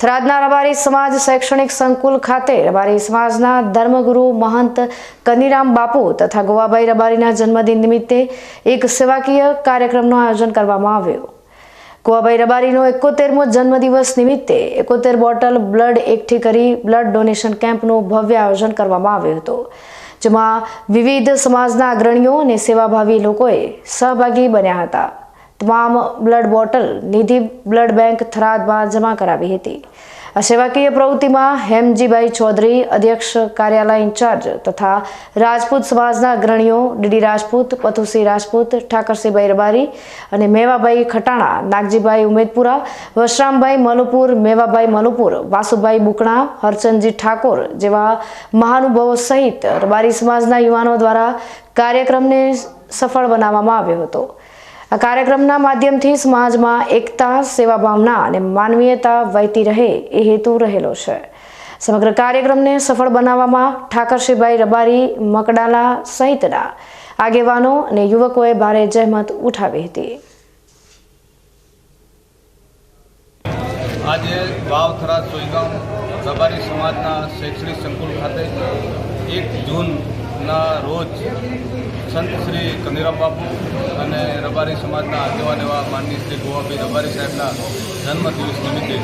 થરાદના રબારી સમાજ શૈક્ષણિક સંકુલ ખાતે રબારી સમાજના ધર્મગુરુ મહંત કનીરામ બાપુ તથા ગોવાભાઈ રબારીના જન્મદિન નિમિત્તે એક સેવાકીય કાર્યક્રમનું આયોજન કરવામાં આવ્યું. ગોવાભાઈ રબારીનો એકોતેરમો જન્મદિવસ નિમિત્તે એકોતેર બોટલ બ્લડ એકઠી કરી બ્લડ ડોનેશન કેમ્પનું ભવ્ય આયોજન કરવામાં આવ્યું હતું, જેમાં વિવિધ સમાજના અગ્રણીઓ અને સેવાભાવી લોકોએ સહભાગી બન્યા હતા. તમામ blood bottle Nidhi blood bank થરાદમાં જમા કરાવી હતી. આ સેવાકીય પ્રવૃત્તિમાં હેમજીભાઈ ચૌધરી, અધ્યક્ષ કાર્યાલય ઇન્ચાર્જ તથા રાજપૂત સમાજના અગ્રણીઓ ડીડી રાજપૂત પથુસિંહ રાજપૂત, ઠાકરસિંહભાઈ રબારી અને મેવાભાઈ ખટાણા, નાગજીભાઈ ઉમેદપુરા, વશરામભાઈ મલુપુર મેવાભાઈ મલુપુર વાસુભાઈ બુકણા, હરચંદજી ઠાકોર જેવા મહાનુભાવો સહિત રબારી સમાજના યુવાનો દ્વારા કાર્યક્રમને સફળ બનાવવામાં આવ્યો હતો. આ કાર્યક્રમના માધ્યમથી સમાજમાં એકતા સેવા ભાવના અને માનવીયતા વહેતી રહે એ હેતુ રહેલો છે. સમગ્ર કાર્યક્રમને સફળ બનાવવામાં ઠાકરશીભાઈ રબારી, મકડાલા સહિતના આગેવાનો અને યુવકોએ ભારે જહેમત ઉઠાવી હતી. આજે વાવ સોઈગામ રબારી સમાજના શૈક્ષણિક સંકુલ ખાતે એક જૂનના રોજ સંત શ્રી કંદીરામ બાપુ અને રબારી સમાજના આગેવાન એવા માનની શ્રી ગોવાભાઈ રબારી સાહેબના જન્મદિવસ નિમિત્તે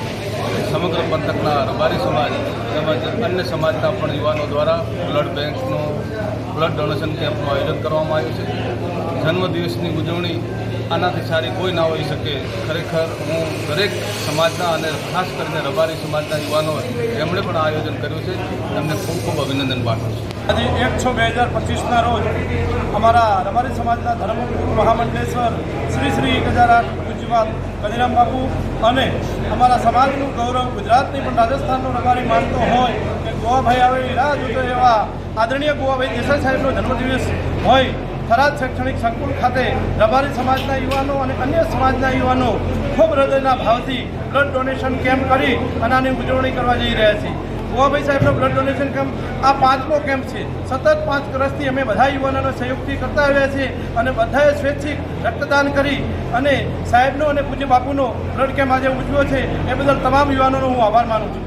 સમગ્ર પંથકના રબારી સમાજ તેમજ અન્ય સમાજના પણ યુવાનો દ્વારા બ્લડ બેંકનું બ્લડ ડોનેશન કેમ્પનું આયોજન કરવામાં આવ્યું છે. જન્મદિવસની ઉજવણી આનાથી સારી કોઈ ના હોઈ શકે. ખરેખર હું દરેક સમાજના અને ખાસ કરીને રબારી સમાજના યુવાનો એમણે પણ આયોજન કર્યું છે. એમને ખૂબ ખૂબ અભિનંદન પાઠવું છું. આજે એક છ બે હજાર પચીસના રોજ અમારા રબારી સમાજના ધર્મગુરુ મહામંડલેશ્વર શ્રી શ્રી એક હજાર આઠ પૂજ્યપાલ કદીરામ બાપુ અને અમારા સમાજનું ગૌરવ ગુજરાતની પણ રાજસ્થાનનું રબારી માનતો હોય કે ગોવાભાઈ આવે રાહ જોતો એવા આદરણીય ગોવાભાઈ દેસાઈ સાહેબનો જન્મદિવસ હોય. થરાદ શૈક્ષણિક સંકુલ ખાતે રબારી સમાજના યુવાનો અને અન્ય સમાજના યુવાનો ખૂબ હૃદયના ભાવથી બ્લડ ડોનેશન કેમ્પ કરી અને આની ઉજવણી કરવા જઈ રહ્યા છીએ. ગોવાભાઈ સાહેબનો બ્લડ ડોનેશન કેમ્પ આ પાંચમો કેમ્પ છે. સતત પાંચ વર્ષથી અમે બધા યુવાનોનો સહયોગથી કરતા આવ્યા છીએ અને બધાએ સ્વૈચ્છિક રક્તદાન કરી અને સાહેબનો અને પૂજ્ય બાપુનો બ્લડ કેમ્પ આજે ઉજવ્યો છે. એ બદલ તમામ યુવાનોનો હું આભાર માનું છું.